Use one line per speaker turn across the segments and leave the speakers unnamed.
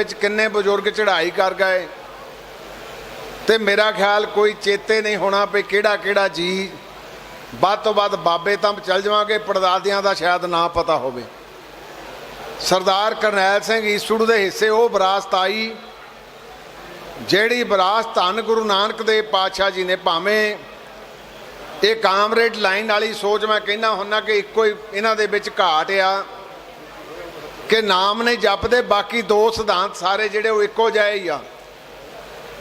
ਵਿੱਚ ਕਿੰਨੇ ਬਜ਼ੁਰਗ ਚੜ੍ਹਾਈ ਕਰ ਗਏ। ਤੇ ਮੇਰਾ ਖਿਆਲ ਕੋਈ ਚੇਤੇ ਨਹੀਂ ਹੋਣਾ ਵੀ ਕਿਹੜਾ ਕਿਹੜਾ ਜੀ। ਵੱਧ ਤੋਂ ਵੱਧ ਬਾਬੇ ਤਾਂ ਚੱਲ ਜਾਵਾਂਗੇ, ਪੜਦਾਦਿਆਂ ਦਾ ਸ਼ਾਇਦ ਨਾ ਪਤਾ ਹੋਵੇ। ਸਰਦਾਰ ਕਰਨੈਲ ਸਿੰਘ ਈਸੜੂ ਦੇ ਹਿੱਸੇ ਉਹ ਵਿਰਾਸਤ ਆਈ, ਜਿਹੜੀ ਵਿਰਾਸਤ ਧੰਨ ਗੁਰੂ ਨਾਨਕ ਦੇਵ ਪਾਤਸ਼ਾਹ ਜੀ ਨੇ ਭਾਵੇਂ ਇਹ ਕਾਮਰੇਡ ਲਾਈਨ ਵਾਲੀ ਸੋਚ ਮੈਂ ਕਹਿੰਦਾ ਹੁੰਨਾ ਕਿ ਇੱਕੋ ਹੀ ਇਹਨਾਂ ਦੇ ਵਿੱਚ ਘਾਟ ਆ। ਕਿ ਨਾਮ ਨਹੀਂ ਜਪਦੇ, ਬਾਕੀ ਦੋ ਸਿਧਾਂਤ ਸਾਰੇ ਜਿਹੜੇ ਉਹ ਇੱਕੋ ਜਿਹੇ ਹੀ ਆ।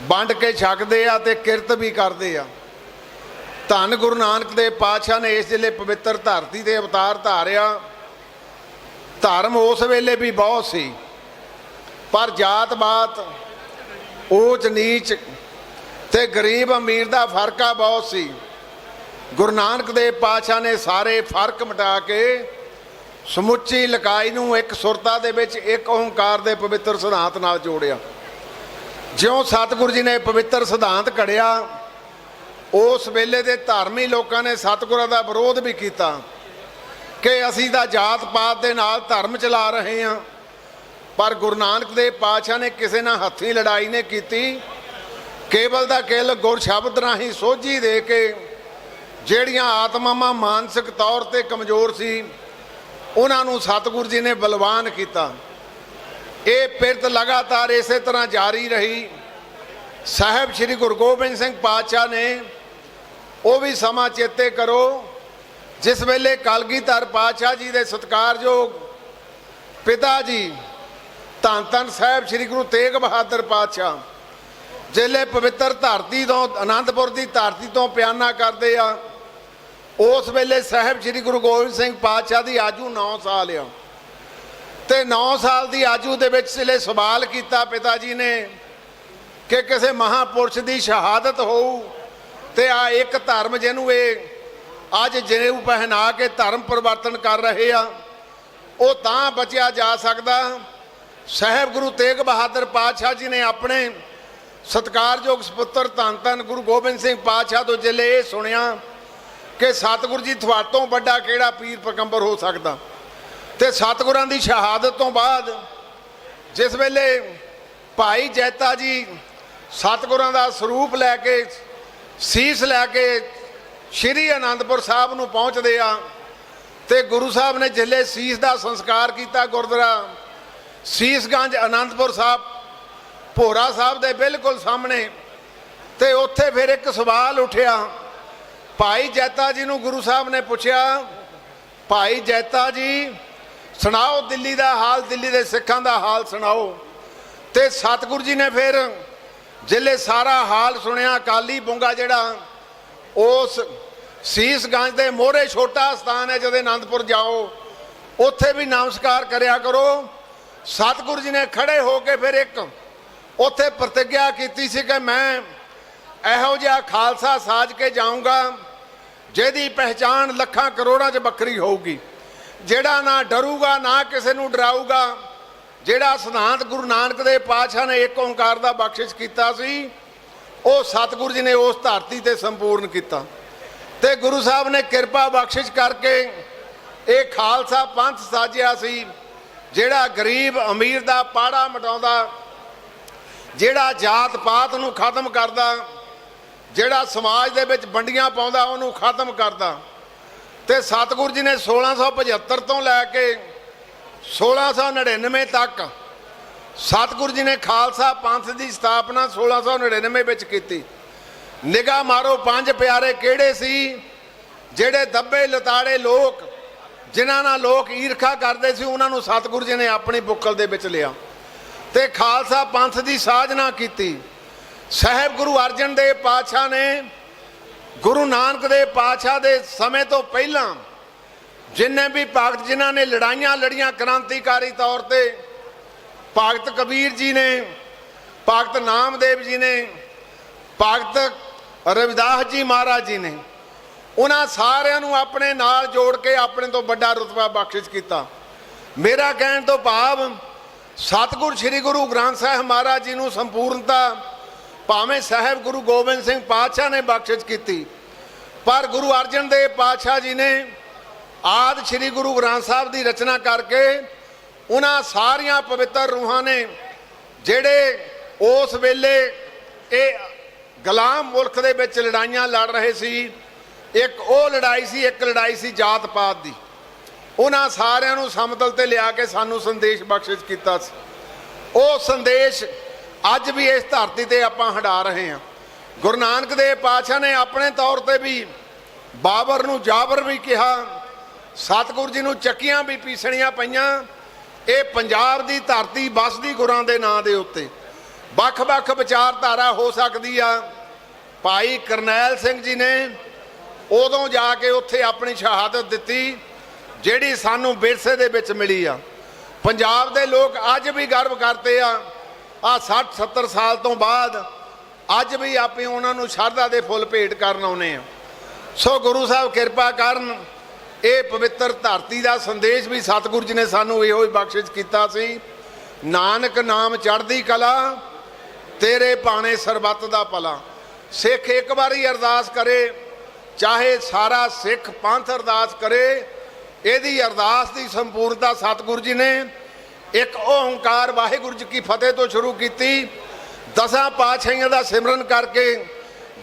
ਵੰਡ ਕੇ ਛਕਦੇ ਆ ਤੇ ਕਿਰਤ ਵੀ ਕਰਦੇ ਆ। ਧੰਨ ਗੁਰੂ ਨਾਨਕ ਦੇਵ ਪਾਤਸ਼ਾਹ ਨੇ ਇਸ ਜ਼ਿਲ੍ਹੇ ਪਵਿੱਤਰ ਧਰਤੀ ਤੇ ਅਵਤਾਰ ਧਾਰਿਆ। ਧਰਮ ਉਸ ਵੇਲੇ ਵੀ ਬਹੁਤ ਸੀ। ਪਰ ਜਾਤ ਬਾਤ, ਊਚ ਨੀਚ ਤੇ ਗਰੀਬ ਅਮੀਰ ਦਾ ਫਰਕਾ ਬਹੁਤ ਸੀ। ਗੁਰੂ ਨਾਨਕ ਦੇਵ ਪਾਤਸ਼ਾਹ ਨੇ ਸਾਰੇ ਫ਼ਰਕ ਮਿਟਾ ਕੇ ਸਮੁੱਚੀ ਲਕਾਈ ਨੂੰ ਇੱਕ ਸੁਰਤਾ ਦੇ ਵਿੱਚ ਇੱਕ ਓੰਕਾਰ ਦੇ ਪਵਿੱਤਰ ਸਿਧਾਂਤ ਨਾਲ ਜੋੜਿਆ। ਜਿਉਂ ਸਤਿਗੁਰੂ ਜੀ ਨੇ ਪਵਿੱਤਰ ਸਿਧਾਂਤ ਘੜਿਆ, ਉਸ ਵੇਲੇ ਦੇ ਧਾਰਮੀ ਲੋਕਾਂ ਨੇ ਸਤਿਗੁਰਾਂ ਦਾ ਵਿਰੋਧ ਵੀ ਕੀਤਾ ਕਿ ਅਸੀਂ ਤਾਂ ਜਾਤ ਪਾਤ ਦੇ ਨਾਲ ਧਰਮ ਚਲਾ ਰਹੇ ਹਾਂ, ਪਰ ਗੁਰੂ ਨਾਨਕ ਦੇਵ ਪਾਤਸ਼ਾਹ ਨੇ ਕਿਸੇ ਨਾਲ ਹੱਥੀ ਲੜਾਈ ਨੇ ਕੀਤੀ। ਕੇਵਲ ਦਾ ਕੇਵਲ ਗੁਰ ਸ਼ਬਦ ਰਾਹੀਂ ਸੋਝੀ ਦੇ ਕੇ ਜਿਹੜੀਆਂ ਆਤਮਾਵਾਂ ਮਾਨਸਿਕ ਤੌਰ ਤੇ ਕਮਜ਼ੋਰ ਸੀ ਉਹਨਾਂ ਨੂੰ ਸਤਿਗੁਰੂ ਜੀ ਨੇ ਬਲਵਾਨ ਕੀਤਾ। ਇਹ ਪਿਰਤ ਲਗਾਤਾਰ ਇਸੇ ਤਰ੍ਹਾਂ ਜਾਰੀ ਰਹੀ। ਸਾਹਿਬ ਸ੍ਰੀ ਗੁਰੂ ਗੋਬਿੰਦ ਸਿੰਘ ਪਾਤਸ਼ਾਹ ਨੇ ਉਹ ਵੀ ਸਮਾਂ ਚੇਤੇ ਕਰੋ, ਜਿਸ ਵੇਲੇ ਕਲਗੀਧਰ ਪਾਤਸ਼ਾਹ ਜੀ ਦੇ ਸਤਿਕਾਰਯੋਗ ਪਿਤਾ ਜੀ, ਧੰਨ ਧੰਨ ਸਾਹਿਬ ਸ੍ਰੀ ਗੁਰੂ ਤੇਗ ਬਹਾਦਰ ਪਾਤਸ਼ਾਹ ਜਿਹੜੇ ਪਵਿੱਤਰ ਧਰਤੀ ਤੋਂ ਆਨੰਦਪੁਰ ਦੀ ਧਰਤੀ ਤੋਂ ਪਿਆਨਾ ਕਰਦੇ ਆ। ਉਸ ਵੇਲੇ ਸਾਹਿਬ ਸ੍ਰੀ ਗੁਰੂ ਗੋਬਿੰਦ ਸਿੰਘ ਪਾਤਸ਼ਾਹ ਦੀ ਆਜੂ 9 ਸਾਲ ਆ। ਤੇ 9 ਸਾਲ ਦੀ ਆਜੂ ਦੇ ਵਿੱਚ ਜਿਹੜੇ ਸਵਾਲ ਕੀਤਾ ਪਿਤਾ ਜੀ ਨੇ ਕਿ ਕਿਸੇ ਮਹਾਪੁਰਸ਼ ਦੀ ਸ਼ਹਾਦਤ ਹੋਊ ਤੇ ਆ ਇੱਕ ਧਰਮ ਜਿਹਨੂੰ ਇਹ ਅੱਜ ਜਨੇਊ ਪਹਿਨਾ ਕੇ ਧਰਮ ਪਰਿਵਰਤਨ ਕਰ ਰਹੇ ਆ, ਉਹ ਤਾਂ ਬਚਿਆ ਜਾ ਸਕਦਾ। ਸਾਹਿਬ ਗੁਰੂ ਤੇਗ ਬਹਾਦਰ ਪਾਤਸ਼ਾਹ ਜੀ ਨੇ ਆਪਣੇ ਸਤਕਾਰਯੋਗ ਸੁਪੁੱਤਰ ਧੰਨ ਧੰਨ ਗੁਰੂ ਗੋਬਿੰਦ ਸਿੰਘ ਪਾਤਸ਼ਾਹ ਤੋਂ ਜਿਲੇ ਇਹ ਸੁਣਿਆ ਕਿ ਸਤਿਗੁਰੂ ਜੀ ਤੋਂ ਵੱਡਾ ਕਿਹੜਾ ਪੀਰ ਪਗੰਬਰ ਹੋ ਸਕਦਾ? ਤੇ ਸਤਿਗੁਰਾਂ ਦੀ ਸ਼ਹਾਦਤ ਤੋਂ ਬਾਅਦ ਜਿਸ ਵੇਲੇ ਭਾਈ ਜੈਤਾ ਜੀ ਸਤਿਗੁਰਾਂ ਦਾ ਸਰੂਪ ਲੈ ਕੇ, ਸੀਸ ਲੈ ਕੇ ਸ਼੍ਰੀ ਅਨੰਦਪੁਰ ਸਾਹਿਬ ਨੂੰ ਪਹੁੰਚਦੇ ਆ ਤੇ ਗੁਰੂ ਸਾਹਿਬ ਨੇ ਜਿਲੇ ਸੀਸ ਦਾ ਸੰਸਕਾਰ ਕੀਤਾ ਗੁਰਦੁਆਰਾ ਸੀਸਗੰਜ ਅਨੰਦਪੁਰ ਸਾਹਿਬ, ਭੋਰਾ ਸਾਹਿਬ ਦੇ ਬਿਲਕੁਲ ਸਾਹਮਣੇ ਤੇ ਉੱਥੇ ਫਿਰ ਇੱਕ ਸਵਾਲ ਉੱਠਿਆ ਭਾਈ ਜੈਤਾ ਜੀ ਨੂੰ ਗੁਰੂ ਸਾਹਿਬ ਨੇ ਪੁੱਛਿਆ, ਭਾਈ ਜੈਤਾ ਜੀ, ਸੁਣਾਓ ਦਿੱਲੀ ਦਾ ਹਾਲ, ਦਿੱਲੀ ਦੇ ਸਿੱਖਾਂ ਦਾ ਹਾਲ ਸੁਣਾਓ। ਤੇ ਸਤਿਗੁਰੂ ਜੀ ਨੇ ਫਿਰ ਜਿਲੇ ਸਾਰਾ ਹਾਲ ਸੁਣਿਆ, ਅਕਾਲੀ ਬੁੰਗਾ ਜਿਹੜਾ, ਉਸ ਸੀਸਗੰਜ ਦੇ ਮੋਹਰੇ ਛੋਟਾ ਸਥਾਨ ਹੈ ਜਦੋਂ ਆਨੰਦਪੁਰ ਜਾਓ, ਉੱਥੇ ਵੀ ਨਮਸਕਾਰ ਕਰਿਆ ਕਰੋ। ਸਤਿਗੁਰੂ ਜੀ ਨੇ ਖੜੇ ਹੋ ਕੇ ਫਿਰ ਇੱਕ ਉੱਥੇ ਪ੍ਰਤੀਗਿਆ ਕੀਤੀ ਸੀ ਕਿ ਮੈਂ ਇਹੋ ਜਿਹਾ ਖਾਲਸਾ ਸਾਜ ਕੇ ਜਾਊਂਗਾ। ਜਿਹਦੀ ਪਹਿਚਾਣ ਲੱਖਾਂ ਕਰੋੜਾਂ 'ਚ ਬੱਕਰੀ ਹੋਊਗੀ। ਜਿਹੜਾ ਨਾ ਡਰੂਗਾ, ਨਾ ਕਿਸੇ ਨੂੰ ਡਰਾਊਗਾ, ਜਿਹੜਾ ਸਿਧਾਂਤ ਗੁਰੂ ਨਾਨਕ ਦੇ ਪਾਤਸ਼ਾਹ ਨੇ ਇੱਕ ਓੰਕਾਰ ਦਾ ਬਖਸ਼ਿਸ਼ ਕੀਤਾ ਸੀ, ਉਹ ਸਤਿਗੁਰੂ ਜੀ ਨੇ ਉਸ ਧਰਤੀ ਤੇ ਸੰਪੂਰਨ ਕੀਤਾ। ਤੇ ਗੁਰੂ ਸਾਹਿਬ ਨੇ ਕਿਰਪਾ ਬਖਸ਼ਿਸ਼ ਕਰਕੇ ਇਹ ਖਾਲਸਾ ਪੰਥ ਸਾਜਿਆ ਸੀ, ਜਿਹੜਾ ਗਰੀਬ ਅਮੀਰ ਦਾ ਪਾੜਾ ਮਟਾਉਂਦਾ, ਜਿਹੜਾ ਜਾਤ ਪਾਤ ਨੂੰ ਖਤਮ ਕਰਦਾ ਜਿਹੜਾ ਸਮਾਜ ਦੇ ਵਿੱਚ ਵੰਡੀਆਂ ਪਾਉਂਦਾ, ਉਹਨੂੰ ਖਤਮ ਕਰਦਾ। ਤੇ ਸਤਿਗੁਰੂ ਜੀ ਨੇ 1675 ਤੋਂ ਲੈ ਕੇ 1699 ਤੱਕ ਸਤਿਗੁਰੂ ਜੀ ਨੇ ਖਾਲਸਾ ਪੰਥ ਦੀ ਸਥਾਪਨਾ 1699 ਵਿੱਚ ਕੀਤੀ। ਨਿਗਾਹ ਮਾਰੋ ਪੰਜ ਪਿਆਰੇ ਕਿਹੜੇ ਸੀ, ਜਿਹੜੇ ਦੱਬੇ ਲਤਾੜੇ ਲੋਕ, ਜਿਨ੍ਹਾਂ ਨਾਲ ਲੋਕ ਈਰਖਾ ਕਰਦੇ ਸੀ, ਉਹਨਾਂ ਨੂੰ ਸਤਿਗੁਰੂ ਜੀ ਨੇ ਆਪਣੀ ਬੁੱਕਲ ਦੇ ਵਿੱਚ ਲਿਆ। ਤੇ ਖਾਲਸਾ ਪੰਥ ਦੀ ਸਾਜਨਾ ਕੀਤੀ। ਸਾਹਿਬ ਗੁਰੂ ਅਰਜਨ ਦੇਵ ਪਾਤਸ਼ਾਹ ਨੇ ਗੁਰੂ ਨਾਨਕ ਦੇਵ ਪਾਤਸ਼ਾਹ ਦੇ ਸਮੇਂ ਤੋਂ ਪਹਿਲਾਂ ਜਿੰਨੇ ਵੀ ਭਗਤ ਜਿਨ੍ਹਾਂ ਨੇ ਲੜਾਈਆਂ ਲੜੀਆਂ ਕ੍ਰਾਂਤੀਕਾਰੀ ਤੌਰ ਤੇ, ਭਗਤ ਕਬੀਰ ਜੀ ਨੇ, ਭਗਤ ਨਾਮਦੇਵ ਜੀ ਨੇ, ਭਗਤ ਰਵਿਦਾਸ ਜੀ ਮਹਾਰਾਜ ਜੀ ਨੇ, ਉਹਨਾਂ ਸਾਰਿਆਂ ਨੂੰ ਆਪਣੇ ਨਾਲ ਜੋੜ ਕੇ ਆਪਣੇ ਤੋਂ ਵੱਡਾ ਰਤਬਾ ਬਖਸ਼ਿਸ਼ ਕੀਤਾ। ਮੇਰਾ ਕਹਿਣ ਤੋਂ ਭਾਵ ਸਤਿਗੁਰ ਸ੍ਰੀ ਗੁਰੂ ਗ੍ਰੰਥ ਸਾਹਿਬ ਮਹਾਰਾਜ ਜੀ ਨੂੰ ਸੰਪੂਰਨਤਾ ਭਾਵੇਂ ਸਾਹਿਬ ਗੁਰੂ ਗੋਬਿੰਦ ਸਿੰਘ ਪਾਤਸ਼ਾਹ ਨੇ ਬਖਸ਼ਿਸ਼ ਕੀਤੀ, ਪਰ ਗੁਰੂ ਅਰਜਨ ਦੇਵ ਪਾਤਸ਼ਾਹ ਜੀ ਨੇ ਆਦ ਸ੍ਰੀ ਗੁਰੂ ਗ੍ਰੰਥ ਸਾਹਿਬ ਦੀ ਰਚਨਾ ਕਰਕੇ ਉਹਨਾਂ ਸਾਰੀਆਂ ਪਵਿੱਤਰ ਰੂਹਾਂ ਨੇ ਜਿਹੜੇ ਉਸ ਵੇਲੇ ਇਹ ਗੁਲਾਮ ਮੁਲਕ ਦੇ ਵਿੱਚ ਲੜਾਈਆਂ ਲੜ ਰਹੇ ਸੀ, ਇੱਕ ਉਹ ਲੜਾਈ ਸੀ, ਇੱਕ ਲੜਾਈ ਸੀ ਜਾਤ ਪਾਤ ਦੀ। ਉਹਨਾਂ ਸਾਰਿਆਂ ਨੂੰ ਸਮਤਲ ਤੇ ਲਿਆ ਕੇ ਸਾਨੂੰ ਸੰਦੇਸ਼ ਬਖਸ਼ਿਸ਼ ਕੀਤਾ ਸੀ। ਉਹ ਸੰਦੇਸ਼ ਅੱਜ ਵੀ ਇਸ ਧਰਤੀ ਤੇ ਆਪਾਂ ਹੰਡਾ ਰਹੇ ਹਾਂ। ਗੁਰੂ ਨਾਨਕ ਦੇਵ ਪਾਤਸ਼ਾਹ ਨੇ ਆਪਣੇ ਤੌਰ ਤੇ ਵੀ ਬਾਬਰ ਨੂੰ ਜਾਬਰ ਵੀ ਕਿਹਾ, ਸਤਿਗੁਰੂ ਜੀ ਨੂੰ ਚੱਕੀਆਂ ਵੀ ਪੀਸਣੀਆਂ ਪਈਆਂ। ਇਹ ਪੰਜਾਬ ਦੀ ਧਰਤੀ ਬਸਦੀ ਗੁਰਾਂ ਦੇ ਨਾਂ ਦੇ ਉੱਤੇ। ਵੱਖ-ਵੱਖ ਵਿਚਾਰਧਾਰਾ ਹੋ ਸਕਦੀ ਆ। ਭਾਈ ਕਰਨੈਲ ਸਿੰਘ ਜੀ ਨੇ ਉਦੋਂ ਜਾ ਕੇ ਉੱਥੇ ਆਪਣੀ ਸ਼ਹਾਦਤ ਦਿੱਤੀ, ਜਿਹੜੀ ਸਾਨੂੰ ਵਿਰਸੇ ਦੇ ਵਿੱਚ ਮਿਲੀ ਆ। ਪੰਜਾਬ ਦੇ ਲੋਕ ਅੱਜ ਵੀ ਗਰਵ ਕਰਦੇ ਆ ਆ 60 70 ਸਾਲ ਤੋਂ ਬਾਅਦ ਅੱਜ ਵੀ ਆਪੇ ਉਹਨਾਂ ਨੂੰ ਸ਼ਰਧਾ ਦੇ ਫੁੱਲ ਭੇਟ ਕਰਨ ਆਉਨੇ ਆ ਸੋ ਗੁਰੂ ਸਾਹਿਬ ਕਿਰਪਾ ਕਰਨ, ਇਹ ਪਵਿੱਤਰ ਧਰਤੀ ਦਾ ਸੰਦੇਸ਼ ਵੀ ਸਤਿਗੁਰੂ ਜੀ ਨੇ ਸਾਨੂੰ ਇਹੋ ਹੀ ਬਖਸ਼ਿਸ਼ ਕੀਤਾ ਸੀ। ਨਾਨਕ ਨਾਮ ਚੜ੍ਹਦੀ ਕਲਾ, ਤੇਰੇ ਪਾਣੇ ਸਰਬੱਤ ਦਾ ਭਲਾ। ਸਿੱਖ ਇੱਕ ਵਾਰੀ ਅਰਦਾਸ ਕਰੇ, ਚਾਹੇ ਸਾਰਾ ਸਿੱਖ ਪੰਥ ਅਰਦਾਸ ਕਰੇ, ਇਹਦੀ ਅਰਦਾਸ ਦੀ ਸੰਪੂਰਨਤਾ ਸਤਿਗੁਰੂ ਜੀ ਨੇ ਇੱਕ ਓੰਕਾਰ ਵਾਹਿਗੁਰੂ ਜੀ ਕੀ ਫਤਿਹ ਤੋਂ ਸ਼ੁਰੂ ਕੀਤੀ। ਦਸਾਂ ਪਾਤਸ਼ਾਹੀਆਂ ਦਾ ਸਿਮਰਨ ਕਰਕੇ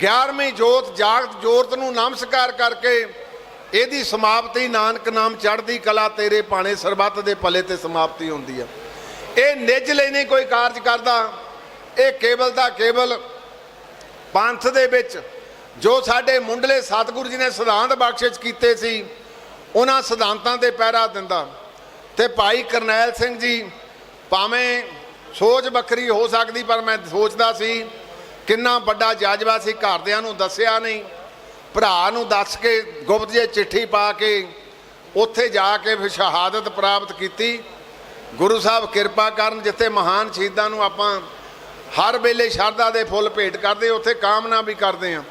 11ਵੀਂ ਜੋਤ ਜਾਗਤ ਜੋਤ ਨੂੰ ਨਮਸਕਾਰ ਕਰਕੇ, ਇਹਦੀ ਸਮਾਪਤੀ ਨਾਨਕ ਨਾਮ ਚੜ੍ਹਦੀ ਕਲਾ ਤੇਰੇ ਪਾਣੇ ਸਰਬੱਤ ਦੇ ਭਲੇ ਤੇ ਸਮਾਪਤੀ ਹੁੰਦੀ ਆ। ਇਹ ਨਿੱਜ ਲਈ ਨਹੀਂ ਕੋਈ ਕਾਰਜ ਕਰਦਾ। ਇਹ ਕੇਵਲ ਦਾ ਕੇਵਲ ਪੰਥ ਦੇ ਵਿੱਚ ਜੋ ਸਾਡੇ ਮੁੰਡਲੇ ਸਤਿਗੁਰੂ ਜੀ ਨੇ ਸਿਧਾਂਤ ਬਖਸ਼ਿਸ਼ ਕੀਤੇ ਸੀ, ਉਹਨਾਂ ਸਿਧਾਂਤਾਂ ਤੇ ਪਹਿਰਾ ਦਿੰਦਾ। ਤੇ ਭਾਈ ਕਰਨੈਲ ਸਿੰਘ ਜੀ ਭਾਵੇਂ ਸੋਚ ਵੱਖਰੀ ਹੋ ਸਕਦੀ, ਪਰ ਮੈਂ ਸੋਚਦਾ ਸੀ ਕਿੰਨਾ ਵੱਡਾ ਜਜ਼ਬਾ ਸੀ, ਘਰਦਿਆਂ ਨੂੰ ਦੱਸਿਆ ਨਹੀਂ, ਭਰਾ ਨੂੰ ਦੱਸ ਕੇ ਗੁਪਤ ਜੇ ਚਿੱਠੀ ਪਾ ਕੇ ਉੱਥੇ ਜਾ ਕੇ ਫਿਰ ਸ਼ਹਾਦਤ ਪ੍ਰਾਪਤ ਕੀਤੀ। ਗੁਰੂ ਸਾਹਿਬ ਕਿਰਪਾ ਕਰਨ ਜਿੱਥੇ ਮਹਾਨ ਸ਼ਹੀਦਾਂ ਨੂੰ ਆਪਾਂ ਹਰ ਵੇਲੇ ਸ਼ਰਧਾ ਦੇ ਫੁੱਲ ਭੇਟ ਕਰਦੇ, ਉੱਥੇ ਕਾਮਨਾ ਵੀ ਕਰਦੇ ਹਾਂ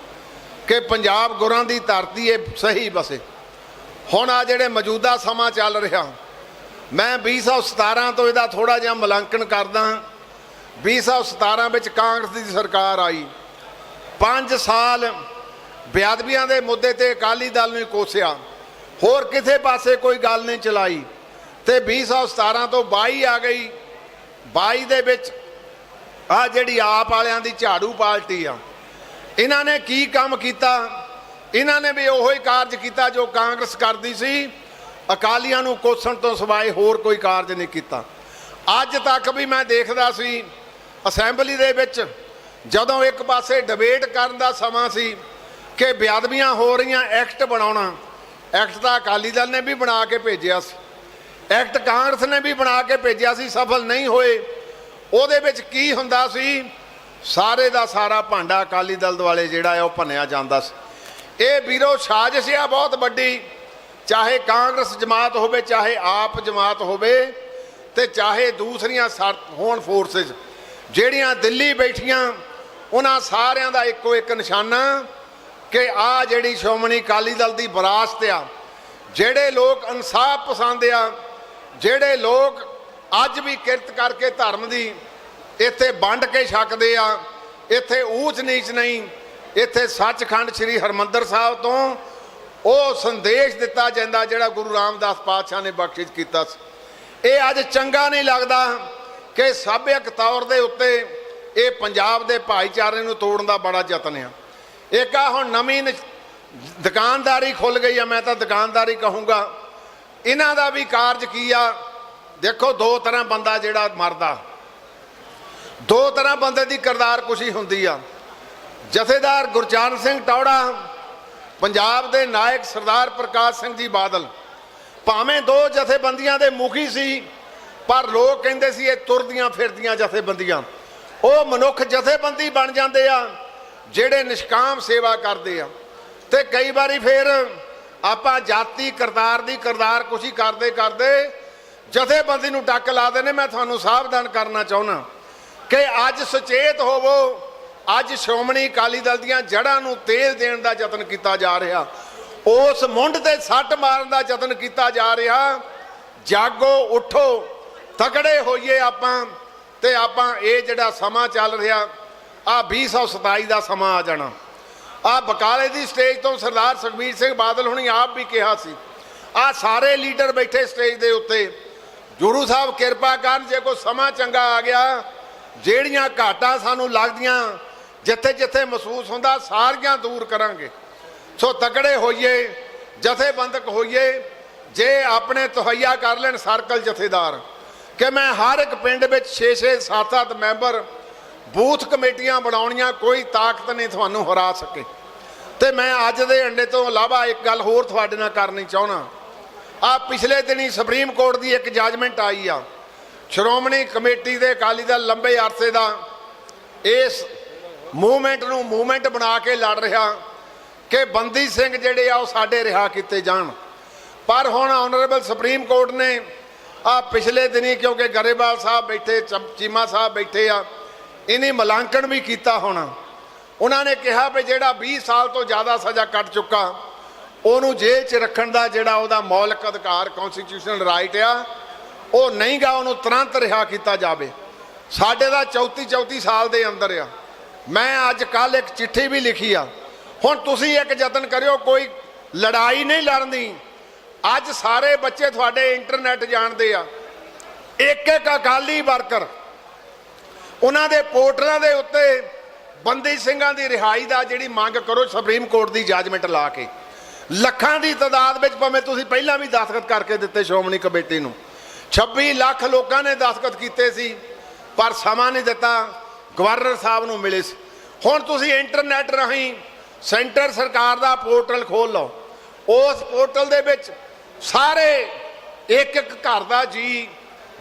ਕਿ ਪੰਜਾਬ ਗੁਰਾਂ ਦੀ ਧਰਤੀ ਇਹ ਸਹੀ ਬਸੇ। ਹੁਣ ਆ ਜਿਹੜੇ ਮੌਜੂਦਾ ਸਮਾਂ ਚੱਲ ਰਿਹਾ ਮੈਂ 2017 ਤੋਂ ਇਹਦਾ ਥੋੜਾ ਜਿਹਾ ਮੁਲਾਂਕਣ ਕਰਦਾ 2017 ਵਿੱਚ ਕਾਂਗਰਸ ਦੀ ਸਰਕਾਰ ਆਈ। 5 ਸਾਲ ਬਿਆਦਬੀਆਂ ਦੇ ਮੁੱਦੇ ਤੇ ਅਕਾਲੀ ਦਲ ਨੇ ਕੋਸਿਆ। ਹੋਰ ਕਿਸੇ ਪਾਸੇ ਕੋਈ ਗੱਲ ਨਹੀਂ ਚਲਾਈ। ਤੇ 2017 ਤੋਂ 22 ਆ ਗਈ। 22 ਦੇ ਵਿੱਚ ਆ ਜਿਹੜੀ ਆਪ ਵਾਲਿਆਂ ਦੀ ਝਾੜੂ ਪਾਰਟੀ ਆ। ਇਹਨਾਂ ਨੇ ਕੀ ਕੰਮ ਕੀਤਾ? ਇਹਨਾਂ ਨੇ ਵੀ ਉਹੋ ਹੀ ਕਾਰਜ ਕੀਤਾ ਜੋ ਕਾਂਗਰਸ ਕਰਦੀ ਸੀ। ਅਕਾਲੀਆਂ ਨੂੰ ਕੋਸਣ ਤੋਂ ਸਿਵਾਏ ਹੋਰ ਕੋਈ ਕਾਰਜ ਨਹੀਂ ਕੀਤਾ। ਅੱਜ ਤੱਕ ਵੀ ਮੈਂ ਦੇਖਦਾ ਸੀ, ਅਸੈਂਬਲੀ ਦੇ ਵਿੱਚ ਜਦੋਂ ਇੱਕ ਪਾਸੇ ਡਿਬੇਟ ਕਰਨ ਦਾ ਸਮਾਂ ਸੀ ਕਿ ਬੇਅਦਬੀਆਂ ਹੋ ਰਹੀਆਂ ਐਕਟ ਬਣਾਉਣਾ, ਐਕਟ ਤਾਂ ਅਕਾਲੀ ਦਲ ਨੇ ਵੀ ਬਣਾ ਕੇ ਭੇਜਿਆ ਸੀ। ਐਕਟ ਕਾਂਗਰਸ ਨੇ ਵੀ ਬਣਾ ਕੇ ਭੇਜਿਆ ਸੀ, ਸਫਲ ਨਹੀਂ ਹੋਏ। ਉਹਦੇ ਵਿੱਚ ਕੀ ਹੁੰਦਾ ਸੀ, ਸਾਰੇ ਦਾ ਸਾਰਾ ਭਾਂਡਾ ਅਕਾਲੀ ਦਲ ਦੁਆਲੇ ਜਿਹੜਾ ਹੈ ਉਹ ਭੰਨਿਆ ਜਾਂਦਾ ਸੀ। ਇਹ ਵੀਰੋ ਸਾਜ਼ਿਸ਼ ਆ ਬਹੁਤ ਵੱਡੀ। ਚਾਹੇ ਕਾਂਗਰਸ ਜਮਾਤ ਹੋਵੇ, ਚਾਹੇ ਆਪ ਜਮਾਤ ਹੋਵੇ ਤੇ ਚਾਹੇ ਦੂਸਰੀਆਂ ਸਰ- ਹੋਣ ਫੋਰਸਸ ਜਿਹੜੀਆਂ ਦਿੱਲੀ ਬੈਠੀਆਂ, ਉਹਨਾਂ ਸਾਰਿਆਂ ਦਾ ਇੱਕੋ ਇੱਕ ਨਿਸ਼ਾਨਾ ਕਿ ਆ ਜਿਹੜੀ ਸ਼੍ਰੋਮਣੀ ਅਕਾਲੀ ਦਲ ਦੀ ਵਿਰਾਸਤ ਆ, ਜਿਹੜੇ ਲੋਕ ਇਨਸਾਫ ਪਸੰਦ ਆ, ਜਿਹੜੇ ਲੋਕ ਅੱਜ ਵੀ ਕਿਰਤ ਕਰਕੇ ਧਰਮ ਦੀ ਇੱਥੇ ਵੰਡ ਕੇ ਛਕਦੇ ਆ, ਇੱਥੇ ਊਚ ਨੀਚ ਨਹੀਂ, ਇੱਥੇ ਸੱਚਖੰਡ ਸ੍ਰੀ ਹਰਮੰਦਰ ਸਾਹਿਬ ਤੋਂ ਉਹ ਸੰਦੇਸ਼ ਦਿੱਤਾ ਜਾਂਦਾ ਜਿਹੜਾ ਗੁਰੂ ਰਾਮਦਾਸ ਪਾਤਸ਼ਾਹ ਨੇ ਬਖਸ਼ਿਸ਼ ਕੀਤਾ ਸੀ। ਇਹ ਅੱਜ ਚੰਗਾ ਨਹੀਂ ਲੱਗਦਾ ਕਿ ਸਭਿਅਕ ਤੌਰ ਦੇ ਉੱਤੇ ਇਹ ਪੰਜਾਬ ਦੇ ਭਾਈਚਾਰੇ ਨੂੰ ਤੋੜਨ ਦਾ ਬੜਾ ਯਤਨ ਆ। ਇੱਕ ਆ ਹੁਣ ਨਵੀਂ ਨ- ਦੁਕਾਨਦਾਰੀ ਖੁੱਲ ਗਈ ਆ, ਮੈਂ ਤਾਂ ਦੁਕਾਨਦਾਰੀ ਕਹੂੰਗਾ। ਇਹਨਾਂ ਦਾ ਵੀ ਕਾਰਜ ਕੀ ਆ? ਦੇਖੋ, ਦੋ ਤਰ੍ਹਾਂ ਬੰਦਾ ਜਿਹੜਾ ਮਰਦਾ। ਦੋ ਤਰ੍ਹਾਂ ਬੰਦੇ ਦੀ ਕਰਦਾਰ ਕੁਸ਼ੀ ਹੁੰਦੀ ਆ। ਜਥੇਦਾਰ ਗੁਰਚਰਨ ਸਿੰਘ ਟੌੜਾ ਪੰਜਾਬ ਦੇ ਨਾਇਕ ਸਰਦਾਰ ਪ੍ਰਕਾਸ਼ ਸਿੰਘ ਜੀ ਬਾਦਲ, ਭਾਵੇਂ ਦੋ ਜਥੇਬੰਦੀਆਂ ਦੇ ਮੁਖੀ ਸੀ, ਪਰ ਲੋਕ ਕਹਿੰਦੇ ਸੀ ਇਹ ਤੁਰਦੀਆਂ ਫਿਰਦੀਆਂ ਜਥੇਬੰਦੀਆਂ। ਉਹ ਮਨੁੱਖ ਜਥੇਬੰਦੀ ਬਣ ਜਾਂਦੇ ਆ, ਜਿਹੜੇ ਨਿਸ਼ਕਾਮ ਸੇਵਾ ਕਰਦੇ ਆ। ਤੇ ਕਈ ਵਾਰੀ ਫਿਰ ਆਪਾਂ ਜਾਤੀ ਕਰਤਾਰ ਦੀ ਕਰਦਾਰ ਕੁਸ਼ੀ ਕਰਦੇ ਕਰਦੇ ਜਥੇਬੰਦੀ ਨੂੰ ਡੱਕ ਲਾ ਨੇ। ਮੈਂ ਤੁਹਾਨੂੰ ਸਾਵਧਾਨ ਕਰਨਾ ਚਾਹੁੰਦਾ ਕਿ ਅੱਜ ਸੁਚੇਤ ਹੋਵੋ ਅੱਜ ਸ਼੍ਰੋਮਣੀ ਅਕਾਲੀ ਦਲ ਦੀਆਂ ਜੜ੍ਹਾਂ ਨੂੰ ਤੇਲ ਦੇਣ ਦਾ ਯਤਨ ਕੀਤਾ ਜਾ ਰਿਹਾ। ਉਸ ਮੁੰਡ ਤੇ ਸੱਟ ਮਾਰਨ ਦਾ ਯਤਨ ਕੀਤਾ ਜਾ ਰਿਹਾ। ਜਾਗੋ ਉਠੋ, ਤਕੜੇ ਹੋਈਏ ਆਪਾਂ ਤੇ ਆਪਾਂ ਇਹ ਜਿਹੜਾ ਸਮਾਂ ਚੱਲ ਰਿਹਾ ਆ 2027 ਦਾ ਸਮਾਂ ਆ ਜਾਣਾ। ਆ ਬਕਾਲੇ ਦੀ ਸਟੇਜ ਤੋਂ ਸਰਦਾਰ ਸੁਖਬੀਰ ਸਿੰਘ ਬਾਦਲ ਹੁਣੀ ਆਪ ਵੀ ਕਿਹਾ ਸੀ ਆ ਸਾਰੇ ਲੀਡਰ ਬੈਠੇ ਸਟੇਜ ਦੇ ਉੱਤੇ। ਗੁਰੂ ਸਾਹਿਬ ਕਿਰਪਾ ਕਰਨ, ਜੇ ਕੋਈ ਸਮਾਂ ਚੰਗਾ ਆ ਗਿਆ, ਜਿਹੜੀਆਂ ਘਾਟਾਂ ਸਾਨੂੰ ਲੱਗਦੀਆਂ ਜਿੱਥੇ ਜਿੱਥੇ ਮਹਿਸੂਸ ਹੁੰਦਾ, ਸਾਰੀਆਂ ਦੂਰ ਕਰਾਂਗੇ। ਸੋ ਤਗੜੇ ਹੋਈਏ, ਜਥੇਬੰਦਕ ਹੋਈਏ, ਜੇ ਆਪਣੇ ਤਹਈਆ ਕਰ ਲੈਣ ਸਰਕਲ ਜਥੇਦਾਰ। ਕਿ ਮੈਂ ਹਰ ਇੱਕ ਪਿੰਡ ਵਿੱਚ 6-6 7-7 ਮੈਂਬਰ ਬੂਥ ਕਮੇਟੀਆਂ ਬਣਾਉਣੀਆਂ, ਕੋਈ ਤਾਕਤ ਨਹੀਂ ਤੁਹਾਨੂੰ ਹਰਾ ਸਕੇ। ਤੇ ਮੈਂ ਅੱਜ ਦੇ ਅੰਡੇ ਤੋਂ ਇਲਾਵਾ ਇੱਕ ਗੱਲ ਹੋਰ ਤੁਹਾਡੇ ਨਾਲ ਕਰਨੀ ਚਾਹਣਾ ਆ ਪਿਛਲੇ ਦਿਨੀ ਸੁਪਰੀਮ ਕੋਰਟ ਦੀ ਇੱਕ ਜੱਜਮੈਂਟ ਆਈ ਆ। ਸ਼੍ਰੋਮਣੀ ਕਮੇਟੀ ਦੇ ਅਕਾਲੀ ਦਲ ਲੰਬੇ ਅਰਸੇ ਦਾ, ਇਸ ਮੂਵਮੈਂਟ ਨੂੰ ਮੂਵਮੈਂਟ ਬਣਾ ਕੇ ਲੜ ਰਿਹਾ ਕਿ ਬੰਦੀ ਸਿੰਘ ਜਿਹੜੇ ਆ ਉਹ ਸਾਡੇ ਰਿਹਾ ਕੀਤੇ ਜਾਣ। ਪਰ ਹੁਣ ਆਨਰੇਬਲ ਸੁਪਰੀਮ ਕੋਰਟ ਨੇ ਆ ਪਿਛਲੇ ਦਿਨੀ ਕਿਉਂਕਿ ਗਰੇਵਾਲ ਸਾਹਿਬ ਬੈਠੇ, ਚੀਮਾ ਸਾਹਿਬ ਬੈਠੇ ਆ ਇਹਨੇ ਮਲਾਂਕਣ ਵੀ ਕੀਤਾ ਹੋਣਾ। ਉਹਨਾਂ ਨੇ ਕਿਹਾ ਵੀ ਜਿਹੜਾ 20 ਸਾਲ ਤੋਂ ਜ਼ਿਆਦਾ ਸਜ਼ਾ ਕੱਟ ਚੁੱਕਾ, ਉਹਨੂੰ ਜੇਲ੍ਹ 'ਚ ਰੱਖਣ ਦਾ ਜਿਹੜਾ ਉਹਦਾ ਮੌਲਿਕ ਅਧਿਕਾਰ ਕਨਸਟੀਟਿਊਸ਼ਨਲ ਰਾਈਟ ਆ, ਉਹ ਨਹੀਂਗਾ ਉਹਨੂੰ ਤੁਰੰਤ ਰਿਹਾ ਕੀਤਾ ਜਾਵੇ। ਸਾਡੇ ਦਾ 34 34 ਸਾਲ ਦੇ ਅੰਦਰ ਆ। ਮੈਂ ਅੱਜ ਕੱਲ ਇੱਕ ਚਿੱਠੀ ਵੀ ਲਿਖੀ ਆ। ਹੁਣ ਤੁਸੀਂ ਇੱਕ ਯਤਨ ਕਰਿਓ, ਕੋਈ ਲੜਾਈ ਨਹੀਂ ਲੜਨੀ ਅੱਜ ਸਾਰੇ ਬੱਚੇ ਤੁਹਾਡੇ ਇੰਟਰਨੈਟ ਜਾਣਦੇ ਆ। ਇੱਕ ਇੱਕ ਅਕਾਲੀ ਵਰਕਰ, ਉਹਨਾਂ ਦੇ ਪੋਰਟਲਾਂ ਦੇ ਉੱਤੇ ਬੰਦੀ ਸਿੰਘਾਂ ਦੀ ਰਿਹਾਈ ਦਾ ਜਿਹੜੀ ਮੰਗ ਕਰੋ, ਸੁਪਰੀਮ ਕੋਰਟ ਦੀ ਜੱਜਮੈਂਟ ਲਾ ਕੇ। ਲੱਖਾਂ ਦੀ ਤਾਦਾਦ ਵਿੱਚ ਭਾਵੇਂ ਤੁਸੀਂ ਪਹਿਲਾਂ ਵੀ ਦਸਤਖਤ ਕਰਕੇ ਦਿੱਤੇ ਸ਼੍ਰੋਮਣੀ ਕਮੇਟੀ ਨੂੰ। 26 ਲੱਖ ਲੋਕਾਂ ਨੇ ਦਸਤਖਤ ਕੀਤੇ ਸੀ, ਪਰ ਸਮਾਂ ਨਹੀਂ ਦਿੱਤਾ। ਗਵਰਨਰ ਸਾਹਿਬ ਨੂੰ ਮਿਲੇ ਸੀ। ਹੁਣ ਤੁਸੀਂ ਇੰਟਰਨੈਟ ਰਾਹੀਂ ਸੈਂਟਰ ਸਰਕਾਰ ਦਾ ਪੋਰਟਲ ਖੋਲ ਲਓ। ਉਸ ਪੋਰਟਲ ਦੇ ਵਿੱਚ ਸਾਰੇ ਇੱਕ ਇੱਕ ਘਰ ਦਾ ਜੀ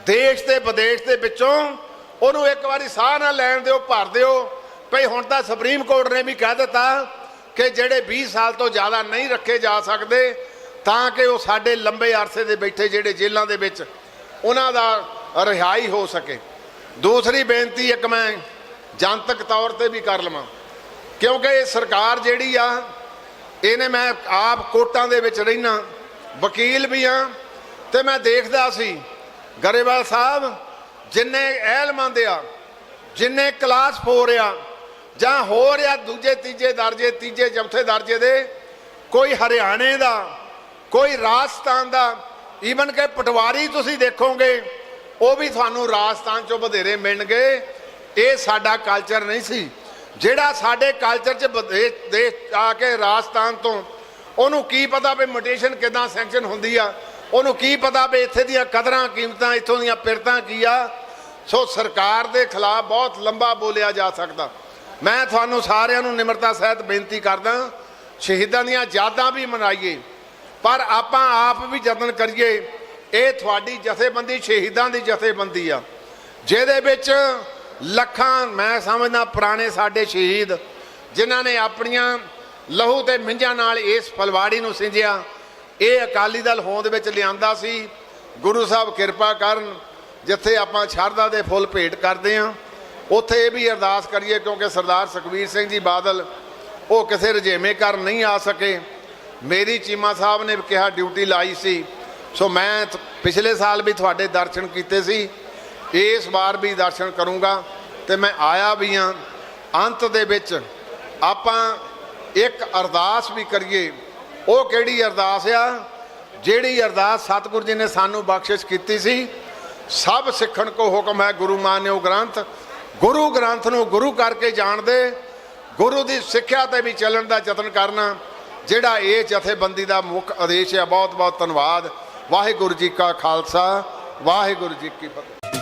ਦੇਸ਼ ਤੇ ਵਿਦੇਸ਼ ਦੇ ਵਿੱਚੋਂ ਉਹਨੂੰ ਇੱਕ ਵਾਰੀ ਸਾਹ ਨਾ ਲੈਣ ਦਿਓ, ਭਰ ਦਿਓ। ਭਈ ਹੁਣ ਤਾਂ ਸੁਪਰੀਮ ਕੋਰਟ ਨੇ ਵੀ ਕਹਿ ਦਿੱਤਾ ਕਿ ਜਿਹੜੇ 20 ਸਾਲ ਤੋਂ ਜ਼ਿਆਦਾ ਨਹੀਂ ਰੱਖੇ ਜਾ ਸਕਦੇ, ਤਾਂ ਕਿ ਉਹ ਸਾਡੇ ਲੰਬੇ ਅਰਸੇ ਦੇ ਬੈਠੇ ਜਿਹੜੇ ਜੇਲ੍ਹਾਂ ਦੇ ਵਿੱਚ ਉਹਨਾਂ ਦਾ ਰਿਹਾਈ ਹੋ ਸਕੇ। ਦੂਸਰੀ ਬੇਨਤੀ ਇੱਕ ਮੈਂ ਜਨਤਕ ਤੌਰ ਤੇ ਵੀ ਕਰ ਲਵਾਂ। ਕਿਉਂਕਿ ਇਹ ਸਰਕਾਰ ਜਿਹੜੀ ਆ, ਇਹਨੇ ਮੈਂ ਆਪ ਕੋਟਾਂ ਦੇ ਵਿੱਚ ਰਹਿਣਾ ਵਕੀਲ ਵੀ ਆ, ਤੇ ਮੈਂ ਦੇਖਦਾ ਸੀ, ਗਰੇਵਾਲ ਸਾਹਿਬ ਜਿੰਨੇ ਅਹਿਲਮੰਦ ਆ, ਜਿੰਨੇ ਕਲਾਸ 4 ਆ, ਜਾਂ ਹੋਰ ਆ ਦੂਜੇ, ਤੀਜੇ ਦਰਜੇ, ਤੀਜੇ, ਚੌਥੇ ਦਰਜੇ ਦੇ, ਕੋਈ ਹਰਿਆਣੇ ਦਾ, ਕੋਈ ਰਾਜਸਥਾਨ ਦਾ ਈਵਨ ਕਿ ਪਟਵਾਰੀ ਤੁਸੀਂ ਦੇਖੋਗੇ, ਉਹ ਵੀ ਤੁਹਾਨੂੰ ਰਾਜਸਥਾਨ ਚੋਂ ਵਧੇਰੇ ਮਿਲਣਗੇ ਇਹ ਸਾਡਾ ਕਲਚਰ ਨਹੀਂ ਸੀ। ਜਿਹੜਾ ਸਾਡੇ ਕਲਚਰ 'ਚ ਵਿਦੇਸ਼ ਦੇਸ਼ ਆ ਕੇ ਰਾਜਸਥਾਨ ਤੋਂ ਉਹਨੂੰ ਕੀ ਪਤਾ ਵੀ ਮੋਟੇਸ਼ਨ ਕਿਦਾਂ ਸੈਂਕਸ਼ਨ ਹੁੰਦੀ ਆ? ਉਹਨੂੰ ਕੀ ਪਤਾ ਵੀ ਇੱਥੇ ਦੀਆਂ ਕਦਰਾਂ ਕੀਮਤਾਂ, ਇੱਥੋਂ ਦੀਆਂ ਪਿਰਤਾਂ ਕੀ ਆ? ਸੋ ਸਰਕਾਰ ਦੇ ਖਿਲਾਫ ਬਹੁਤ ਲੰਬਾ ਬੋਲਿਆ ਜਾ ਸਕਦਾ। ਮੈਂ ਤੁਹਾਨੂੰ ਸਾਰਿਆਂ ਨੂੰ ਨਿਮਰਤਾ ਸਹਿਤ ਬੇਨਤੀ ਕਰਦਾ, ਸ਼ਹੀਦਾਂ ਦੀਆਂ ਯਾਦਾਂ ਵੀ ਮਨਾਈਏ। ਪਰ ਆਪਾਂ ਆਪ ਵੀ ਯਤਨ ਕਰੀਏ, ਇਹ ਤੁਹਾਡੀ ਜਥੇਬੰਦੀ ਸ਼ਹੀਦਾਂ ਦੀ ਜਥੇਬੰਦੀ ਆ। ਜਿਹਦੇ ਵਿੱਚ ਲੱਖਾਂ, ਮੈਂ ਸਮਝਦਾ ਪੁਰਾਣੇ ਸਾਡੇ ਸ਼ਹੀਦ, ਜਿਨ੍ਹਾਂ ਨੇ ਆਪਣੀਆਂ ਲਹੂ ਤੇ ਮਿੰਜਾਂ ਨਾਲ ਇਸ ਫਲਵਾੜੀ ਨੂੰ ਸਿੰਜਿਆ। ਇਹ ਅਕਾਲੀ ਦਲ ਹੋਂਦ ਵਿੱਚ ਲਿਆਂਦਾ ਸੀ। ਗੁਰੂ ਸਾਹਿਬ ਕਿਰਪਾ ਕਰਨ, ਜਿੱਥੇ ਆਪਾਂ ਸ਼ਰਧਾ ਦੇ ਫੁੱਲ ਭੇਟ ਕਰਦੇ ਹਾਂ। ਉੱਥੇ ਇਹ ਵੀ ਅਰਦਾਸ ਕਰੀਏ, ਕਿਉਂਕਿ ਸਰਦਾਰ ਸੁਖਬੀਰ ਸਿੰਘ ਜੀ ਬਾਦਲ, ਉਹ ਕਿਸੇ ਰਜੇਵੇਂ ਕਰ ਨਹੀਂ ਆ ਸਕੇ। ਮੇਰੀ ਚੀਮਾ ਸਾਹਿਬ ਨੇ ਕਿਹਾ, ਡਿਊਟੀ ਲਾਈ ਸੀ। ਸੋ ਮੈਂ ਪਿਛਲੇ ਸਾਲ ਵੀ ਤੁਹਾਡੇ ਦਰਸ਼ਨ ਕੀਤੇ ਸੀ। ਇਸ ਵਾਰ ਵੀ ਦਰਸ਼ਨ ਕਰੂੰਗਾ ਤੇ ਮੈਂ ਆਇਆ ਵੀ ਹਾਂ। ਅੰਤ ਦੇ ਵਿੱਚ ਆਪਾਂ ਇੱਕ ਅਰਦਾਸ ਵੀ ਕਰੀਏ। ਉਹ ਕਿਹੜੀ ਅਰਦਾਸ ਆ? ਜਿਹੜੀ ਅਰਦਾਸ ਸਤਿਗੁਰੂ ਜੀ ਨੇ ਸਾਨੂੰ ਬਖਸ਼ਿਸ਼ ਕੀਤੀ ਸੀ। ਸਭ ਸਿੱਖਣ ਕੋ ਹੁਕਮ ਹੈ ਗੁਰੂ ਮਾਨਿਓ ਗ੍ਰੰਥ। ਗੁਰੂ ਗ੍ਰੰਥ ਨੂੰ ਗੁਰੂ ਕਰਕੇ ਜਾਣਦੇ। ਗੁਰੂ ਦੀ ਸਿੱਖਿਆ ਤੇ ਵੀ ਚੱਲਣ ਦਾ ਯਤਨ ਕਰਨਾ। ਜਿਹੜਾ ਇਹ ਜਥੇਬੰਦੀ ਦਾ ਮੁੱਖ ਆਦੇਸ਼ ਹੈ ਬਹੁਤ ਬਹੁਤ ਧੰਨਵਾਦ। ਵਾਹਿਗੁਰੂ ਜੀ ਕਾ ਖਾਲਸਾ। ਵਾਹਿਗੁਰੂ ਜੀ ਕੀ ਫਤਿਹ।